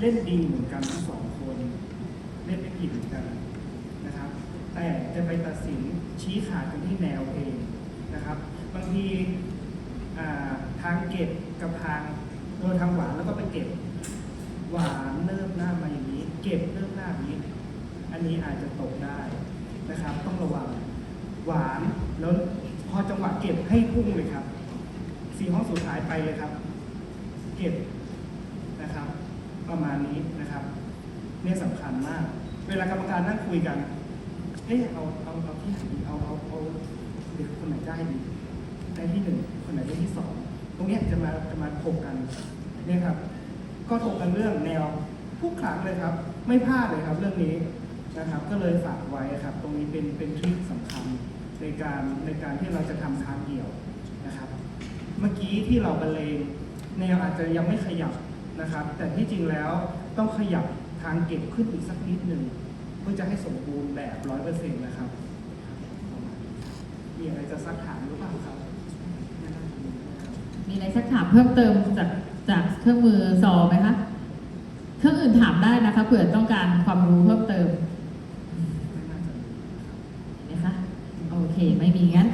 เล่นดีเหมือนกันทั้งสองคน เล่นไม่ผิดเหมือนกันนะครับ แต่จะไปตัดสินชี้ขาดกันที่แนวเองนะครับ บางทีทางเก็บกับทางโดยทางหวานแล้วก็ไปเก็บ หวานเริ่มหน้ามาอย่างนี้ เก็บเริ่มหน้านี้ อันนี้อาจจะตกได้นะครับ ต้องระวังหวานแล้วพอจังหวะเก็บให้พุ่งเลยครับสี่ห้องสุดท้ายไปเลยครับ เก็บ ประมาณนี้นะครับเนี่ยสำคัญมาก เวลากรรมการนั่งคุยกันเอ๊ะเอาเอาเอาที่ไหนดีเอาเอาเอาเด็กคนไหนได้ดีได้ที่หนึ่งคนไหนได้ที่สองตรงนี้จะมาจะมาถกกันเนี่ยครับ ก็ถกกันเรื่องแนวทุกครั้งเลยครับ ไม่พลาดเลยครับเรื่องนี้นะครับ ก็เลยฝากไว้ครับ ตรงนี้เป็นเป็นทริคสำคัญในการในการที่เราจะทำทางเดี่ยวนะครับ เมื่อกี้ที่เราบรรเลงแนวอาจจะยังไม่ขยับ นะครับ แต่ที่จริงแล้วต้องขยับทางเก็บขึ้นอีกสักนิดหนึ่งเพื่อจะให้สมบูรณ์แบบร้อยเปอร์เซ็นต์นะครับ มีอะไรจะซักถามหรือเปล่าครับ มีอะไรสักถามเพิ่มเติมจากจากเครื่องมือซอไหมคะเครื่องอื่นถามได้นะคะเผื่อต้องการความรู้เพิ่มเติมไม่น่าจะมีครับนะคะโอเค ไม่มีงั้น